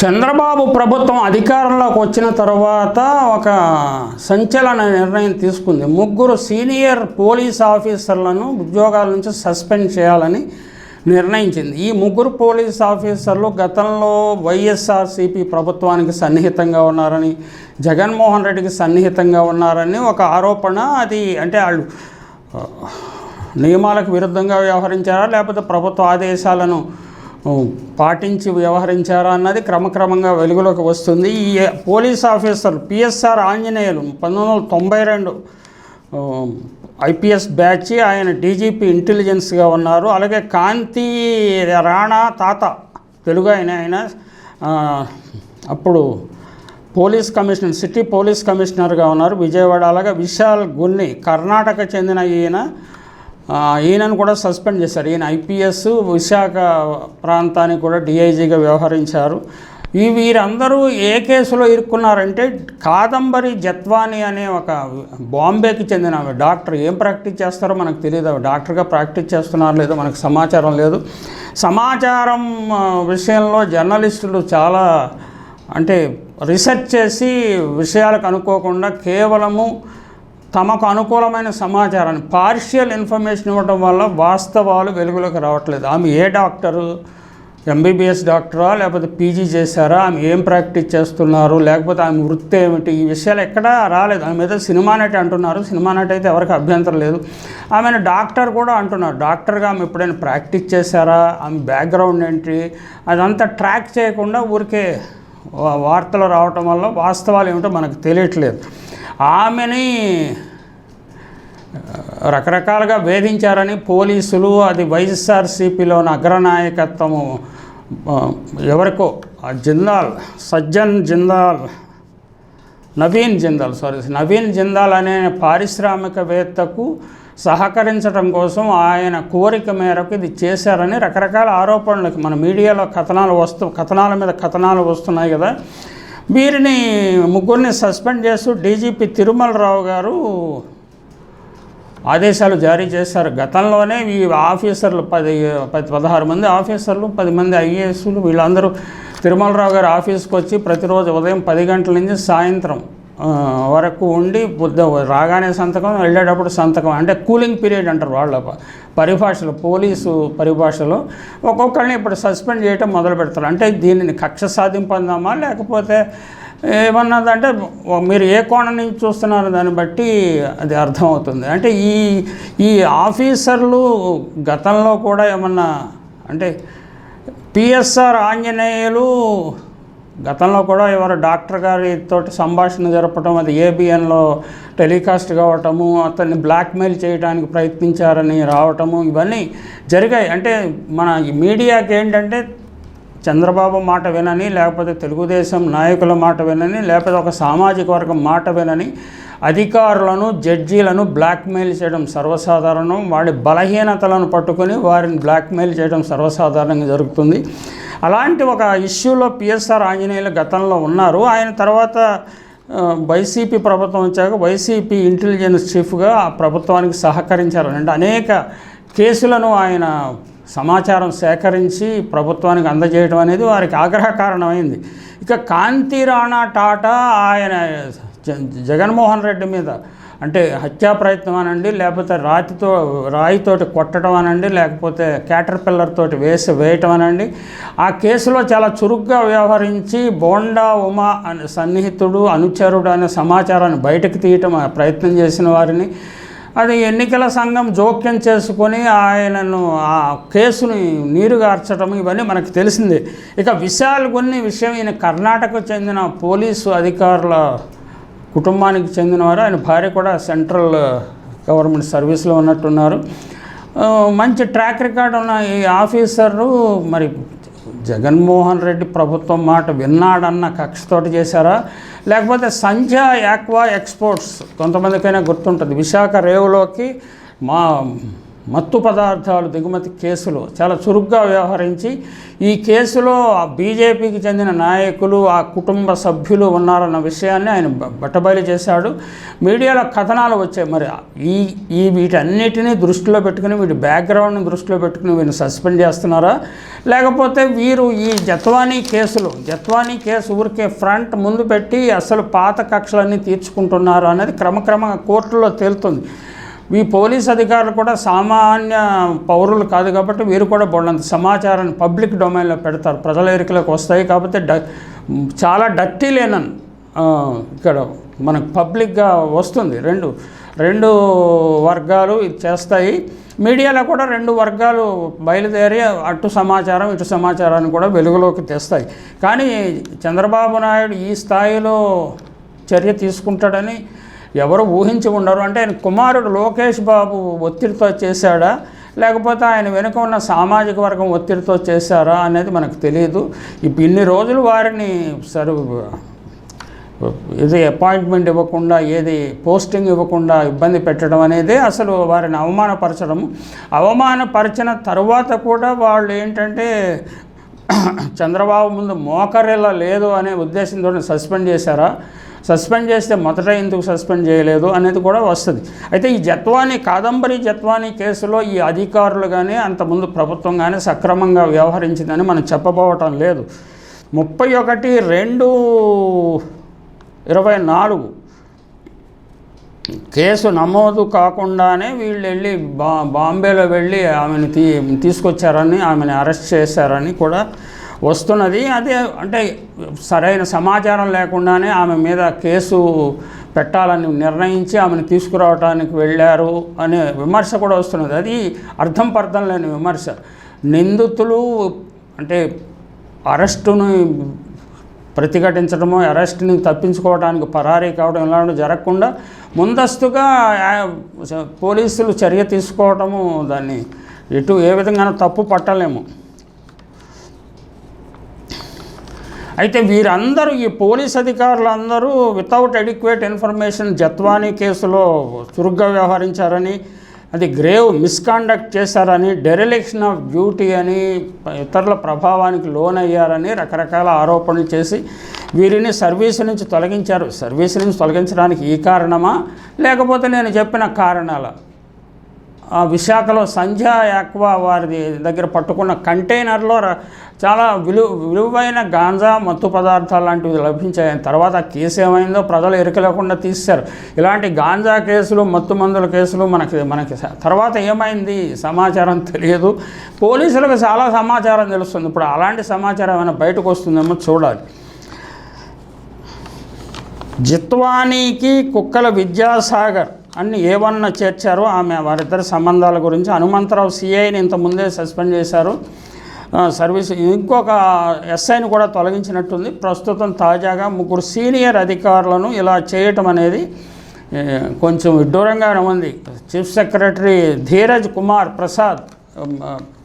చంద్రబాబు ప్రభుత్వం అధికారంలోకి వచ్చిన తర్వాత ఒక సంచలన నిర్ణయం తీసుకుంది. ముగ్గురు సీనియర్ పోలీస్ ఆఫీసర్లను ఉద్యోగాల నుంచి సస్పెండ్ చేయాలని నిర్ణయించింది. ఈ ముగ్గురు పోలీస్ ఆఫీసర్లు గతంలో వైఎస్ఆర్సీపీ ప్రభుత్వానికి సన్నిహితంగా ఉన్నారని జగన్మోహన్ రెడ్డికి సన్నిహితంగా ఉన్నారని ఒక ఆరోపణ అది అంటే వాళ్ళు నియమాలకు విరుద్ధంగా వ్యవహరించారా లేకపోతే ప్రభుత్వ ఆదేశాలను పాటించి వ్యవహరించారా అన్నది క్రమక్రమంగా వెలుగులోకి వస్తుంది. ఈ పోలీస్ ఆఫీసర్ పిఎస్ఆర్ ఆంజనేయులు పంతొమ్మిది వందల తొంభై రెండు ఐపీఎస్ బ్యాచ్ ఆయన డీజీపీ ఇంటెలిజెన్స్గా ఉన్నారు. అలాగే కాంతి రాణా తాత తెలుగు ఆయన ఆయన అప్పుడు పోలీస్ కమిషనర్ సిటీ పోలీస్ కమిషనర్గా ఉన్నారు. విజయవాడ అలాగే విశాల్ గున్ని కర్ణాటక చెందిన ఈయన ఈయనను కూడా సస్పెండ్ చేశారు. ఈయన ఐపీఎస్ విశాఖ ప్రాంతానికి కూడా డిఐజీగా వ్యవహరించారు. ఈ వీరందరూ ఏ కేసులో ఇరుక్కున్నారంటే కాదంబరి జత్వాని అనే ఒక బాంబేకి చెందిన డాక్టర్ ఏం ప్రాక్టీస్ చేస్తారో మనకు తెలియదు డాక్టర్గా ప్రాక్టీస్ చేస్తున్నారో లేదో మనకు సమాచారం లేదు. సమాచారం విషయంలో జర్నలిస్టులు చాలా అంటే రీసెర్చ్ చేసి విషయాలు కనుక్కోకుండా కేవలము తమకు అనుకూలమైన సమాచారాన్ని పార్షియల్ ఇన్ఫర్మేషన్ ఇవ్వడం వల్ల వాస్తవాలు వెలుగులోకి రావట్లేదు. ఆమె ఏ డాక్టరు? ఎంబీబీఎస్ డాక్టరా? లేకపోతే పీజీ చేశారా? ఆమె ఏం ప్రాక్టీస్ చేస్తున్నారు? లేకపోతే ఆమె వృత్తి ఏమిటి? ఈ విషయాలు ఎక్కడా రాలేదు. ఆమె మీద సినిమా నటి అంటున్నారు. సినిమా నటి అయితే ఎవరికి అభ్యంతరం లేదు. ఆమెను డాక్టర్ కూడా అంటున్నారు. డాక్టర్గా ఆమె ఎప్పుడైనా ప్రాక్టీస్ చేశారా? ఆమె బ్యాక్గ్రౌండ్ ఏంటి? అదంతా ట్రాక్ చేయకుండా ఊరికే వార్తలు రావటం వల్ల వాస్తవాలు ఏమిటో మనకు తెలియట్లేదు. ఆమెని రకరకాలుగా వేధించారని పోలీసులు అది వైఎస్ఆర్సీపీలోని అగ్రనాయకత్వము ఎవరికో ఆ జిందాల్ సజ్జన్ జిందాల్ నవీన్ జిందాల్ సారీ నవీన్ జిందాల్ అనే పారిశ్రామికవేత్తకు సహకరించడం కోసం ఆయన కోరిక మేరకు ఇది చేశారని రకరకాల ఆరోపణలకు మన మీడియాలో కథనాలు వస్తు కథనాల మీద కథనాలు వస్తున్నాయి కదా. వీరిని ముగ్గురిని సస్పెండ్ చేస్తూ డీజీపీ తిరుమలరావు గారు ఆదేశాలు జారీ చేశారు. గతంలోనే ఈ ఆఫీసర్లు పది పది పదహారు మంది ఆఫీసర్లు పది మంది ఐఏఎస్లు వీళ్ళందరూ తిరుమలరావు గారి ఆఫీస్కి వచ్చి ప్రతిరోజు ఉదయం పది గంటల నుంచి సాయంత్రం వరకు ఉండి బుద్ధ రాగానే సంతకం వెళ్ళేటప్పుడు సంతకం అంటే కూలింగ్ పీరియడ్ అంటారు వాళ్ళ. పరిభాషలు పరిభాషలో పోలీసు పరిభాషలో ఒక్కొక్కరిని ఇప్పుడు సస్పెండ్ చేయటం మొదలు పెడతారు. అంటే దీనిని కక్ష సాధింపందామా? లేకపోతే ఏమన్నదంటే మీరు ఏ కోణం నుంచి చూస్తున్నారు దాన్ని బట్టి అది అర్థమవుతుంది. అంటే ఈ ఈ ఆఫీసర్లు గతంలో కూడా ఏమన్నా అంటే పిఎస్ఆర్ ఆంజనేయులు గతంలో కూడా ఎవరు డాక్టర్ గారితో సంభాషణ జరపటం అది ఏబిఎన్లో టెలికాస్ట్ కావటము అతన్ని బ్లాక్మెయిల్ చేయడానికి ప్రయత్నించారని రావటము ఇవన్నీ జరిగాయి. అంటే మన మీడియాకి ఏంటంటే చంద్రబాబు మాట వినని లేకపోతే తెలుగుదేశం నాయకుల మాట వినని లేకపోతే ఒక సామాజిక వర్గం మాట వినని అధికారులను జడ్జీలను బ్లాక్మెయిల్ చేయడం సర్వసాధారణం. వాడి బలహీనతలను పట్టుకొని వారిని బ్లాక్మెయిల్ చేయడం సర్వసాధారణంగా జరుగుతుంది. అలాంటి ఒక ఇష్యూలో పిఎస్ఆర్ ఆంజనేయులు గతంలో ఉన్నారు. ఆయన తర్వాత వైసీపీ ప్రభుత్వం వచ్చాక వైసీపీ ఇంటెలిజెన్స్ చీఫ్గా ఆ ప్రభుత్వానికి సహకరించారు. అంటే అనేక కేసులను ఆయన సమాచారం సేకరించి ప్రభుత్వానికి అందజేయడం అనేది వారికి ఆగ్రహ కారణమైంది ఇక కాంతి రాణా టాటా ఆయన జ- జగన్మోహన్ రెడ్డి మీద అంటే హత్యా ప్రయత్నం అనండి లేకపోతే రాతితో రాయితోటి కొట్టడం అనండి లేకపోతే క్యాటర్ పిల్లర్ తోటి వేసి వేయటం అనండి. ఆ కేసులో చాలా చురుగ్గా వ్యవహరించి బోండా ఉమా అనే సన్నిహితుడు అనుచరుడు అనే సమాచారాన్ని బయటకు తీయటం ప్రయత్నం చేసిన వారిని. అది ఎన్నికల సంఘం జోక్యం చేసుకొని ఆయనను ఆ కేసుని నీరుగార్చడం ఇవన్నీ మనకు తెలిసిందే. ఇక విశాల్ కొన్ని విషయం ఈయన కర్ణాటకకు చెందిన పోలీసు అధికారుల కుటుంబానికి చెందినవారు. ఆయన భార్య కూడా సెంట్రల్ గవర్నమెంట్ సర్వీస్లో ఉన్నట్టున్నారు. మంచి ట్రాక్ రికార్డ్ ఉన్న ఈ ఆఫీసరు మరి జగన్మోహన్ రెడ్డి ప్రభుత్వం మాట విన్నాడన్న కక్షతోటి చేశారా? లేకపోతే సంధ్య యాక్వా ఎక్స్పోర్ట్స్ కొంతమందికైనా గుర్తుంటుంది. విశాఖ రేవులోకి మా మత్తు పదార్థాలు దిగుమతి కేసులో చాలా చురుగ్గా వ్యవహరించి ఈ కేసులో ఆ బీజేపీకి చెందిన నాయకులు ఆ కుటుంబ సభ్యులు ఉన్నారన్న విషయాన్ని ఆయన బట్టబయలు చేశాడు. మీడియాలో కథనాలు వచ్చాయి. మరి ఈ ఈ వీటన్నిటినీ దృష్టిలో పెట్టుకుని వీటి బ్యాక్గ్రౌండ్ని దృష్టిలో పెట్టుకుని వీరిని సస్పెండ్ చేస్తున్నారా? లేకపోతే వీరు ఈ జత్వానీ కేసులు జత్వానీ కేసు ఊరికే ఫ్రంట్ ముందు పెట్టి అసలు పాత కక్షలన్నీ తీర్చుకుంటున్నారా అనేది క్రమక్రమంగా కోర్టులో తేలుతుంది. ఈ పోలీస్ అధికారులు కూడా సామాన్య పౌరులు కాదు కాబట్టి వీరు కూడా బోళ్ళంత సమాచారాన్ని పబ్లిక్ డొమైన్లో పెడతారు. ప్రజల ఎరికలకు వస్తాయి కాబట్టి డ చాలా డర్టీ లేనన్ ఇక్కడ మనకు పబ్లిక్గా వస్తుంది. రెండు రెండు వర్గాలు చేస్తాయి. మీడియాలో కూడా రెండు వర్గాలు బయలుదేరి అటు సమాచారం ఇటు సమాచారాన్ని కూడా వెలుగులోకి తెస్తాయి. కానీ చంద్రబాబు నాయుడు ఈ స్థాయిలో చర్య తీసుకుంటాడని ఎవరు ఊహించి ఉండరు. అంటే ఆయన కుమారుడు లోకేష్ బాబు ఒత్తిడితో చేశాడా? లేకపోతే ఆయన వెనుక ఉన్న సామాజిక వర్గం ఒత్తిడితో చేశారా అనేది మనకు తెలియదు. ఇప్పుడు ఇన్ని రోజులు వారిని సరు ఇది అపాయింట్మెంట్ ఇవ్వకుండా ఏది పోస్టింగ్ ఇవ్వకుండా ఇబ్బంది పెట్టడం అనేది అసలు వారిని అవమానపరచడం అవమానపరిచిన తర్వాత కూడా వాళ్ళు ఏంటంటే చంద్రబాబు ముందు మోకరిలా లేదు అనే ఉద్దేశంతో సస్పెండ్ చేశారా? సస్పెండ్ చేస్తే మొదట ఎందుకు సస్పెండ్ చేయలేదు అనేది కూడా వస్తుంది. అయితే ఈ జత్వానీ కాదంబరి జత్వానీ కేసులో ఈ అధికారులు కానీ అంతకుముందు ప్రభుత్వం కానీ సక్రమంగా వ్యవహరించిందని మనం చెప్పబోవటం లేదు. ముప్పై ఒకటి రెండు ఇరవై నాలుగు కేసు నమోదు కాకుండానే వీళ్ళు వెళ్ళి బా బాంబేలో వెళ్ళి ఆమెను తీ తీసుకొచ్చారని ఆమెను అరెస్ట్ చేశారని కూడా వస్తున్నది. అదే అంటే సరైన సమాచారం లేకుండానే ఆమె మీద కేసు పెట్టాలని నిర్ణయించి ఆమెను తీసుకురావడానికి వెళ్ళారు అనే విమర్శ కూడా వస్తున్నది. అది అర్థం పర్థం లేని విమర్శ. నిందితులు అంటే అరెస్టును ప్రతిఘటించడము అరెస్ట్ని తప్పించుకోవడానికి పరారీ కావడం ఇలాంటివి జరగకుండా ముందస్తుగా పోలీసులు చర్య తీసుకోవడము దాన్ని ఎటు ఏ విధంగా తప్పు పట్టలేము అయితే వీరందరూ ఈ పోలీస్ అధికారులందరూ వితౌట్ అడిక్వేట్ ఇన్ఫర్మేషన్ జత్వానీ కేసులో చురుగ్గా వ్యవహరించారని అది గ్రేవ్ మిస్కాండక్ట్ చేశారని డెరిలిక్షన్ ఆఫ్ డ్యూటీ అని ఇతరుల ప్రభావానికి లోనయ్యారని రకరకాల ఆరోపణలు చేసి వీరిని సర్వీస్ నుంచి తొలగించారు. సర్వీస్ నుంచి తొలగించడానికి ఈ కారణమా? లేకపోతే నేను చెప్పిన కారణాల విశాఖలో సంధ్యా యాక్వా వారి దగ్గర పట్టుకున్న కంటైనర్లో చాలా విలు విలువైన గాంజా మత్తు పదార్థాలు లాంటివి లభించాయి. తర్వాత కేసు ఏమైందో ప్రజలు ఎరుకలేకుండా తీశారు. ఇలాంటి గాంజా కేసులు మత్తు మందుల కేసులు మనకి మనకి తర్వాత ఏమైంది? సమాచారం తెలియదు. పోలీసులకు చాలా సమాచారం తెలుస్తుంది. ఇప్పుడు అలాంటి సమాచారం ఏమైనా బయటకు వస్తుందేమో చూడాలి. జిత్వానీకి కుక్కల విద్యాసాగర్ అన్ని ఏవన్న చేర్చారో ఆమె వారిద్దరి సంబంధాల గురించి. హనుమంతరావు సిఐని ఇంతకుముందే సస్పెండ్ చేశారు. సర్వీస్ ఇంకొక ఎస్ఐని కూడా తొలగించినట్టుంది. ప్రస్తుతం తాజాగా ముగ్గురు సీనియర్ అధికారులను ఇలా చేయటం అనేది కొంచెం విడ్డూరంగానే ఉంది. చీఫ్ సెక్రటరీ ధీరజ్ కుమార్ ప్రసాద్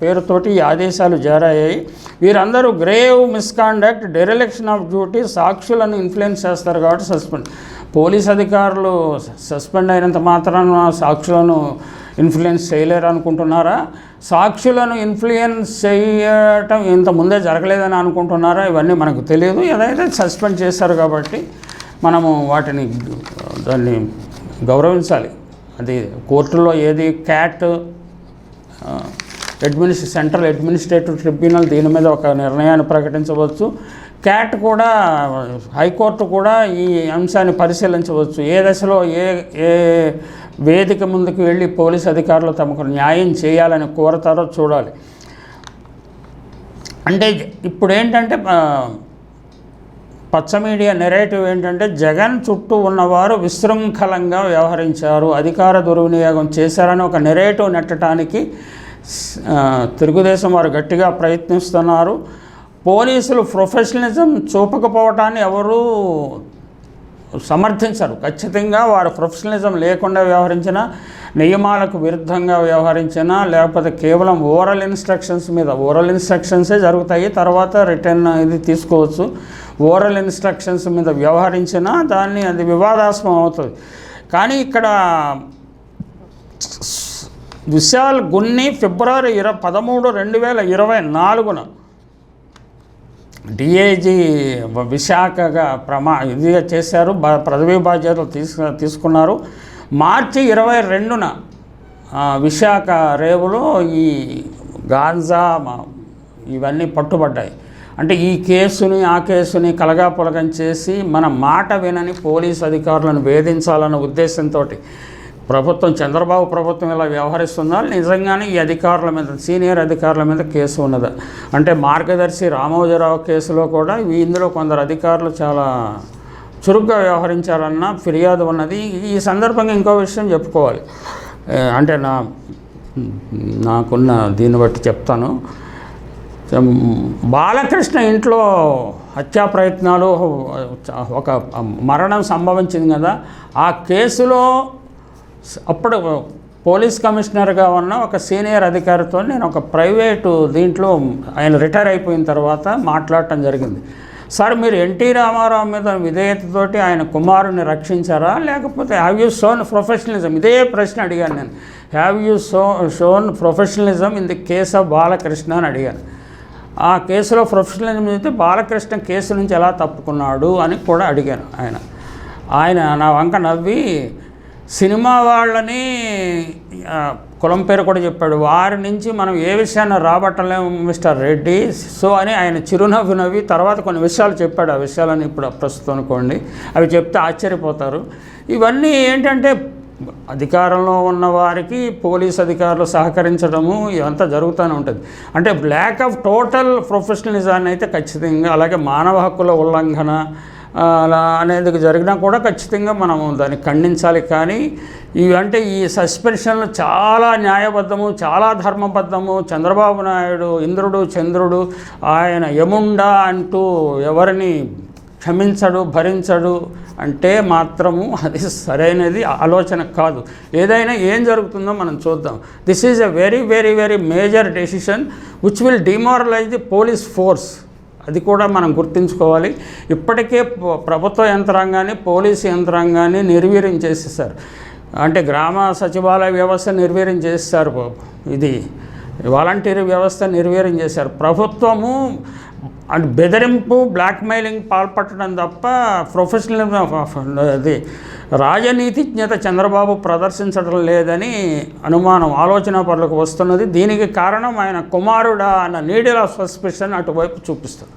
పేరుతోటి ఈ ఆదేశాలు జారయ్యాయి. వీరందరూ grave misconduct dereliction of duty సాక్షులను ఇన్ఫ్లుయెన్స్ చేస్తారు కాబట్టి సస్పెండ్. పోలీస్ అధికారులు సస్పెండ్ అయినంత మాత్రాన సాక్షులను ఇన్ఫ్లుయెన్స్ చేయలేరు అనుకుంటున్నారా? సాక్షులను ఇన్ఫ్లుయెన్స్ చేయటం ఇంత ముందే జరగలేదని అనుకుంటున్నారా? ఇవన్నీ మనకు తెలియదు. ఏదైతే సస్పెండ్ చేశారు కాబట్టి మనము వాటిని దాన్ని గౌరవించాలి. అది కోర్టులో ఏది క్యాట్ అడ్మినిస్ట్రే సెంట్రల్ అడ్మినిస్ట్రేటివ్ ట్రిబ్యునల్ దీని మీద ఒక నిర్ణయాన్ని ప్రకటించవచ్చు. క్యాట్ కూడా హైకోర్టు కూడా ఈ అంశాన్ని పరిశీలించవచ్చు. ఏ దశలో ఏ ఏ వేదిక ముందుకు వెళ్ళి పోలీస్ అధికారులు తమకు న్యాయం చేయాలని కోరతారో చూడాలి. అంటే ఇప్పుడు ఏంటంటే పచ్చ మీడియా నెరేటివ్ ఏంటంటే జగన్ చుట్టూ ఉన్నవారు విశృంఖలంగా వ్యవహరించారు అధికార దుర్వినియోగం చేశారని ఒక నెరేటివ్ నెట్టడానికి తెలుగుదేశం వారు గట్టిగా ప్రయత్నిస్తున్నారు. పోలీసులు ప్రొఫెషనలిజం చూపకపోవటాన్ని ఎవరూ సమర్థించరు. ఖచ్చితంగా వారు ప్రొఫెషనలిజం లేకుండా వ్యవహరించిన నియమాలకు విరుద్ధంగా వ్యవహరించిన లేకపోతే కేవలం ఓరల్ ఇన్స్ట్రక్షన్స్ మీద ఓరల్ ఇన్స్ట్రక్షన్సే జరుగుతాయి తర్వాత రిటర్న్ ఇది తీసుకోవచ్చు. ఓరల్ ఇన్స్ట్రక్షన్స్ మీద వ్యవహరించినా దాన్ని అది వివాదాస్పదం అవుతుంది. కానీ ఇక్కడ విశాల్ గున్ని ఫిబ్రవరి ఇర పదమూడు రెండు వేల ఇరవై నాలుగున డిఐజీ విశాఖగా ప్రమా ఇదిగా చేశారు పదవీ బాధ్యతలు తీసుకు తీసుకున్నారు. మార్చి ఇరవై రెండున విశాఖ రేవులో ఈ గాంజా ఇవన్నీ పట్టుబడ్డాయి. అంటే ఈ కేసుని ఆ కేసుని కలగాపులగం చేసి మన మాట వినని పోలీస్ అధికారులను వేధించాలన్న ఉద్దేశంతో ప్రభుత్వం చంద్రబాబు ప్రభుత్వం ఇలా వ్యవహరిస్తుందా నిజంగానే ఈ అధికారుల మీద సీనియర్ అధికారుల మీద కేసు ఉన్నదా. అంటే మార్గదర్శి రామోజీరావు కేసులో కూడా ఇందులో కొందరు అధికారులు చాలా చురుగ్గా వ్యవహరించారన్న ఫిర్యాదు ఉన్నది. ఈ సందర్భంగా ఇంకో విషయం చెప్పుకోవాలి. అంటే నా నాకున్న దీన్ని బట్టి చెప్తాను. బాలకృష్ణ ఇంట్లో హత్యా ప్రయత్నాలు ఒక మరణం సంభవించింది కదా. ఆ కేసులో అప్పుడు పోలీస్ కమిషనర్గా ఉన్న ఒక సీనియర్ అధికారితో నేను ఒక ప్రైవేటు దీంట్లో ఆయన రిటైర్ అయిపోయిన తర్వాత మాట్లాడటం జరిగింది. సార్ మీరు ఎన్టీ రామారావు మీద విధేయతతోటి ఆయన కుమారుని రక్షించారా? లేకపోతే హ్యావ్ యూ షోన్ ప్రొఫెషనలిజం ఇదే ప్రశ్న అడిగాను నేను. Have you show shown professionalism in the case of Balakrishna అని అడిగాను. ఆ కేసులో ప్రొఫెషనలిజం అయితే బాలకృష్ణ కేసు నుంచి ఎలా తప్పుకున్నాడు అని కూడా అడిగాను ఆయన. ఆయన నా వంక నవ్వి సినిమా వాళ్ళని కులం పేరు కూడా చెప్పాడు. వారి నుంచి మనం ఏ విషయాన్ని రాబట్టలేము మిస్టర్ రెడ్డి. సో అని ఆయన చిరునవ్వు నవ్వి తర్వాత కొన్ని విషయాలు చెప్పాడు. ఆ విషయాలని ఇప్పుడు ప్రస్తుతం అనుకోండి. అవి చెప్తే ఆశ్చర్యపోతారు. ఇవన్నీ ఏంటంటే అధికారంలో ఉన్న వారికి పోలీస్ అధికారులు సహకరించడము ఇదంతా జరుగుతూనే ఉంటుంది. అంటే ల్యాక్ ఆఫ్ టోటల్ ప్రొఫెషనలిజాన్ని అయితే ఖచ్చితంగా అలాగే మానవ హక్కుల ఉల్లంఘన అలా అనేది జరిగినా కూడా ఖచ్చితంగా మనము దాన్ని ఖండించాలి. కానీ ఇవి అంటే ఈ సస్పెన్షన్లు చాలా న్యాయబద్ధము చాలా ధర్మబద్ధము. చంద్రబాబు నాయుడు ఇంద్రుడు చంద్రుడు ఆయన యముండా అంటూ ఎవరిని క్షమించడు భరించడు అంటే మాత్రము అది సరైనది ఆలోచన కాదు. ఏదైనా ఏం జరుగుతుందో మనం చూద్దాం. This is a very very very major decision which will demoralize the police force అది కూడా మనం గుర్తుంచుకోవాలి. ఇప్పటికే ప్రభుత్వ యంత్రాంగాన్ని పోలీసు యంత్రాంగాన్ని నిర్వీర్యం చేసేసారు అంటే గ్రామ సచివాలయ వ్యవస్థ నిర్వీర్యం చేస్తారు ఇది వాలంటీర్ వ్యవస్థ నిర్వీర్యం చేశారు. ప్రభుత్వము అండ్ బెదిరింపు బ్లాక్మెయిలింగ్ పాల్పడడం తప్ప ప్రొఫెషనల్ అది రాజనీతిజ్ఞత చంద్రబాబు ప్రదర్శించడం లేదని అనుమానం ఆలోచన పరులకు వస్తున్నది. దీనికి కారణం ఆయన కుమారుడా అన్న నీడిల ఆఫ్ సస్పెషన్ అటువైపు చూపిస్తుంది.